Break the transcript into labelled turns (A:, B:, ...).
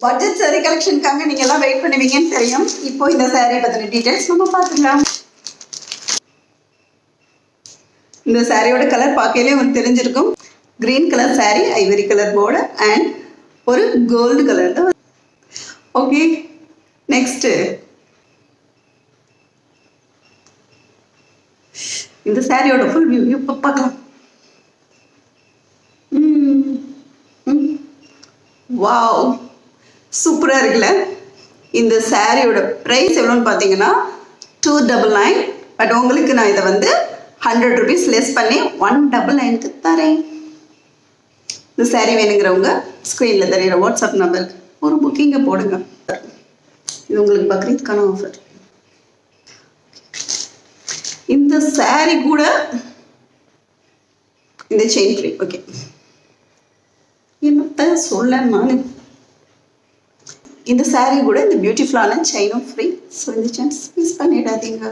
A: Budget saree கலெக்ஷனுக்காக நீங்க எல்லாம் wait பண்ணுவீங்கன்னு தெரியும். இப்போ இந்த saree பத்தின டீடைல்ஸ் நம்ம பார்த்துக்கலாம். இந்த சாரியோட கலர் பார்க்கையிலே உங்களுக்கு தெரிஞ்சிருக்கும். Green colour saree ivory colour border and ஒரு கோல்டு கலர் ஓகே நெக்ஸ்ட் இந்த சாரியோட ஃபுல் வியூ இப்போ பார்க்கலாம். வாவ் சூப்பராக இருக்குல்ல? இந்த சாரியோட ப்ரைஸ் எவ்வளோன்னு பார்த்தீங்கன்னா டூ டபுள் நைன் பட் உங்களுக்கு நான் இதை வந்து ஹண்ட்ரட் ருபீஸ் லெஸ் பண்ணி ஒன் டபுள் நைனுக்கு தரேன். இந்த சாரீ வேணுங்கிறவங்க ஸ்க்ரீனில் தெரியுற வாட்ஸ்அப் நம்பருக்கு ஒரு புக்கிங்கை போடுங்க. இது உங்களுக்கு பக்ரீத்கான ஆஃபர் இந்த saree கூட இந்த செயின் ஃப்ரீ ஓகே என்னத்த சொல்ல நான்? இந்த சாரீ கூட இந்த பியூட்டிஃபுல்லான செயினும் ஃப்ரீ ஸோ இந்த சான்ஸ் மிஸ் பண்ணிடாதீங்க.